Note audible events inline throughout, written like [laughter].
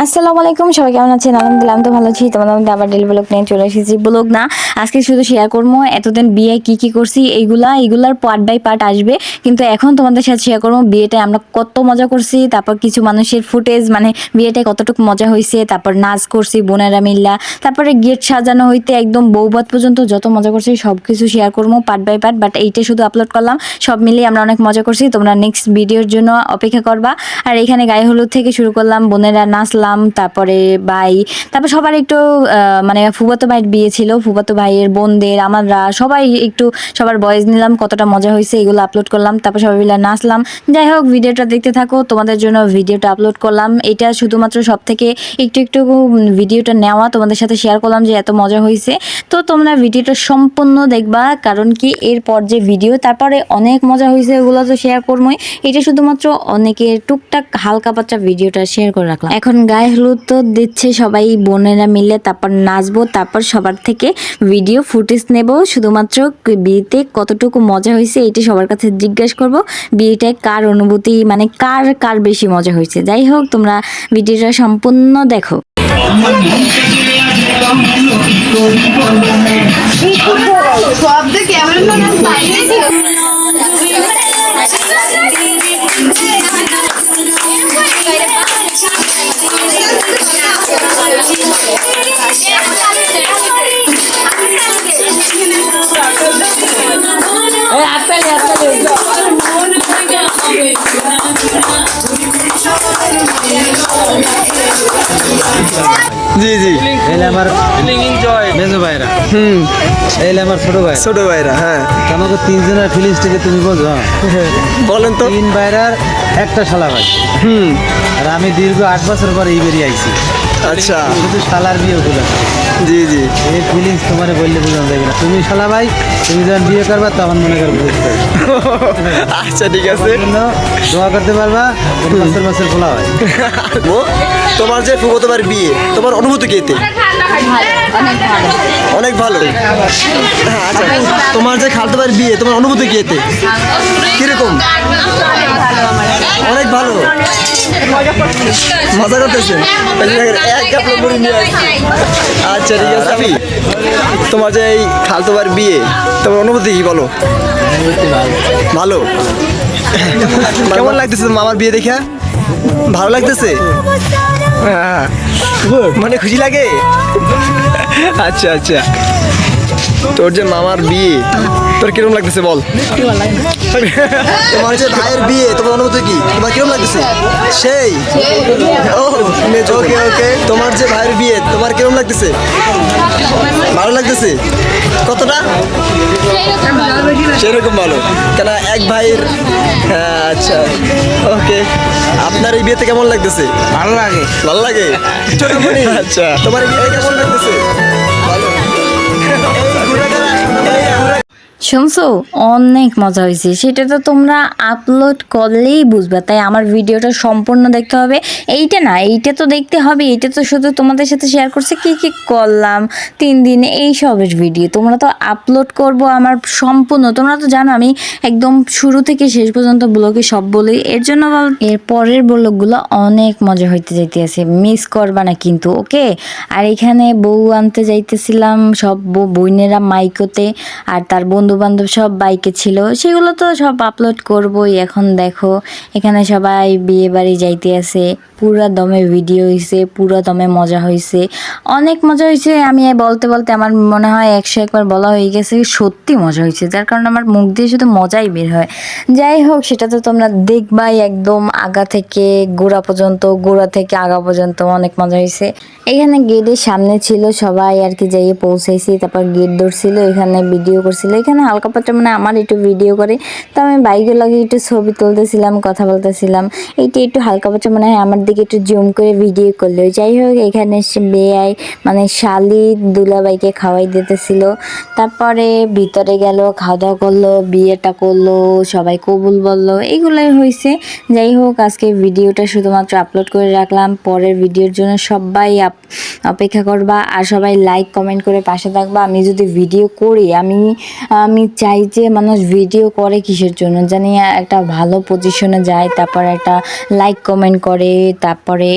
আসসালামু আলাইকুম, সবাই কেমন আছেন? আলহামদুলিল্লাহ, আমি তো ভালো আছি। তোমাদের মধ্যে আবার ডেলি ব্লগ নিয়ে চলে এসেছি। ব্লগ না আজকে শুধু শেয়ার করব এতদিন বিয়ে কি কি করছি, এইগুলা, এইগুলার পার্ট বাই পার্ট আসবে। কিন্তু এখন তোমাদের সাথে শেয়ার করব বিয়েটায় আমরা কত মজা করছি, তারপর কিছু মানুষের ফুটেজ মানে বিয়েটায় কতটুকু মজা হয়েছে তারপর নাচ করছি, বোনেরা মিল্লা, তারপরে গেট সাজানো হইতে একদম বৌবাদ পর্যন্ত যত মজা করছি সব কিছু শেয়ার করব পার্ট বাই পার্ট বাট এইটা শুধু আপলোড করলাম। সব মিলিয়ে আমরা অনেক মজা করছি, তোমরা নেক্সট ভিডিওর জন্য অপেক্ষা করবা। আর এখানে গায়ে হলুদ থেকে শুরু করলাম, বোনেরা নাচলাম, তারপরে বাই, তারপর সবার একটু মানে ফুবাতো ভাইয়ের বিয়ে ছিল ফুবাতো ভাইয়ের, বোনদের, আমাররা, সবাই একটু সবার বয়েস নিলাম, কতটা মজা হয়েছে এগুলো আপলোড করলাম। তারপর সবাই মিলে নাচলাম। যাই হোক, ভিডিওটা দেখতে থাকো, তোমাদের জন্য ভিডিওটা আপলোড করলাম। এটা শুধুমাত্র সব থেকে একটু একটু ভিডিওটা নেওয়া, তোমাদের সাথে শেয়ার করলাম যে এত মজা হয়েছে। তো তোমরা ভিডিওটা সম্পূর্ণ দেখবা, কারণ কি এরপর যে ভিডিও তারপরে অনেক মজা হয়েছে ওগুলো তো শেয়ার করবোই এটা শুধুমাত্র অনেকের টুকটাক হালকা পাতলা ভিডিওটা শেয়ার করে রাখলাম। এখন গায়ে হলুদ তো দিচ্ছে সবাই, বোনেরা মিলে তারপর নাচবো, তারপর সবার থেকে ভিডিও ফুটেজ নেব। শুধুমাত্র বিয়েতে কতটুকু মজা হয়েছে এটা সবার কাছে জিজ্ঞেস করব। বিয়েটায় কার অনুভূতি মানে কার কার বেশি মজা হয়েছে? যাই হোক, তোমরা ভিডিওটা সম্পূর্ণ দেখো। জি জি। এলে আমার মেজো ভাইরা। হুম। এলে আমার ছোট ভাই ছোট ভাইরা হ্যাঁ। আমাকে তিনজনের ফিলিংস থেকে তুমি বোঝো হ্যাঁ? [laughs] বলেন তো। তিন ভাইরার একটা শালা ভাই। হুম। আর আমি দীর্ঘ আট বছর পরে এই বেরিয়ে আইছি। আচ্ছা। শুধু শালার বিয়ে হলো জি জি। এই ফিলিংস তোমার বললে বুঝলাম যাবে না তুমি শালা ভাই তুমি যখন বিয়ে করবা তখন মনে করবে বুঝতে আচ্ছা ঠিক আছে। দোয়া করতে পারবা বছর বছর খোলা হয়। [laughs] তোমার যে ফুবতবার বিয়ে তোমার অনুভূতি কি এতে? অনেক ভালো। হ্যাঁ, আচ্ছা তোমার যে খালতোবার বিয়ে তোমার অনুভূতি কি এতে? কীরকম? অনেক ভালো। মজা নিয়ে আচ্ছা ঠিক আছে আমি তোমার যে এই খালতোবার বিয়ে তোমার অনুভূতি কি বলো? ভালো। কেমন লাগতেছে মামার বিয়ে দেখা? ভালো লাগতেছে। মানে খুশি লাগে? আচ্ছা আচ্ছা। তোর যে মামার বিয়ে তোর কিরম লাগতেছে বল? তোমার যে ভাইয়ের বিয়ে তোমার অনুভূতি কি? তোমার কীরকম লাগতেছে? সেই। ওকে ওকে। তোমার যে ভাইয়ের বিয়ে তোমার কীরকম লাগতেছে? ভালো লাগতেছে? কতটা? সেরকম ভালো। কেন এক ভাইয়ের হ্যাঁ আচ্ছা। ওকে। আপনার এই বিয়েতে কেমন লাগতেছে? ভালো লাগে। ভালো লাগে? আচ্ছা। তোমার এই বিয়েতে কেমন লাগতেছে? ভালো এই ঘুরে শুনছো? অনেক মজা হয়েছে। সেটা তো তোমরা আপলোড করলেই বুঝবে। তাই আমার ভিডিওটা সম্পূর্ণ দেখতে হবে। এইটা না, এইটা তো দেখতে হবে। এইটা তো শুধু তোমাদের সাথে শেয়ার করছে। কি কি করলাম? তিন দিনে এই সবের ভিডিও তোমরা তো আপলোড করব আমার সম্পূর্ণ। তোমরা তো জানো, আমি একদম শুরু থেকে শেষ পর্যন্ত ব্লগে সব বলি। এর জন্য এর পরের ব্লগগুলো অনেক মজা হইতে যাইতেছে। মিস করবা না কিন্তু ওকে আর এখানে বউ আনতে যাইতেছিলাম সব বোনেরা মাইকোতে। আর তার বন্ধু বান্ধব সব বাইকে ছিল, সেগুলো তো সব আপলোড করবই এখন দেখো। এখানে সবাই বিয়ে বাড়ি যাইতে আছে, পুরা দমে ভিডিও হয়েছে পুরা দমে মজা হয়েছে অনেক মজা হয়েছে আমি বলতে বলতে আমার মনে হয় একশো একবার বলা হয়ে গেছে সত্যি মজা হয়েছে যার কারণে আমার মুখ দিয়ে শুধু মজাই বের হয়। যাই হোক, সেটা তো তোমরা দেখবাই একদম আগা থেকে গোড়া পর্যন্ত, গোড়া থেকে আগা পর্যন্ত অনেক মজা হয়েছে এখানে গেটের সামনে ছিল সবাই আর কি যাইয়ে পৌঁছাইছি, তারপর গেট ধরছিল, এখানে ভিডিও করছিল, এখানে হালকা পাত্রা মানে আমার একটু ভিডিও করে। তো আমি বাইকে লাগে একটু ছবি তুলতেছিলাম, কথা বলতেছিলাম। এইটা একটু হালকা পাত্রা মানে আমার দিকে একটু জুম করে ভিডিও করল। যাই হোক, এখানে সে বেয়াই মানে শালি দুলাবাইকে খাওয়াই দিতেছিল। তারপরে ভিতরে গেল খাওয়া দাওয়া করল, বিয়েটা করল, সবাই কবুল বলল। এগুলোই হয়েছে যাই হোক, আজকে ভিডিওটা শুধুমাত্র আপলোড করে রাখলাম। পরের ভিডিওর জন্য সবাই অপেক্ষা করবা। আর সবাই লাইক কমেন্ট করে পাশে থাকবা। আমি যদি ভিডিও করি, আমি আমি চাই যে মানুষ ভিডিও করে কিসের জন্য? জানি একটা ভালো পজিশনে যায়, তারপর একটা লাইক কমেন্ট করে, তারপরে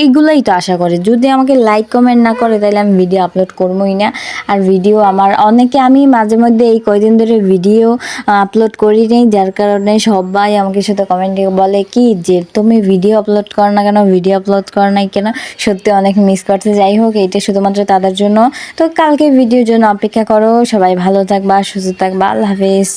এইগুলোই তো আশা করে। যদি আমাকে লাইক কমেন্ট না করে, তাহলে আমি ভিডিও আপলোড করবোই না। আর ভিডিও আমার, অনেকে আমি মাঝে মধ্যে এই কয়দিন ধরে ভিডিও আপলোড করি নেই, যার কারণে সবাই আমাকে সাথে কমেন্টে বলে কি, যে তুমি ভিডিও আপলোড করো না কেন? ভিডিও আপলোড করো না কেন? সত্যি অনেক মিস করতে যাই হোক, এইটা শুধুমাত্র তাদের জন্য। তো কালকে ভিডিওর জন্য অপেক্ষা করো। সবাই ভালো থাকবা, সুস্থ থাকবা আল্লাহ হাফেজ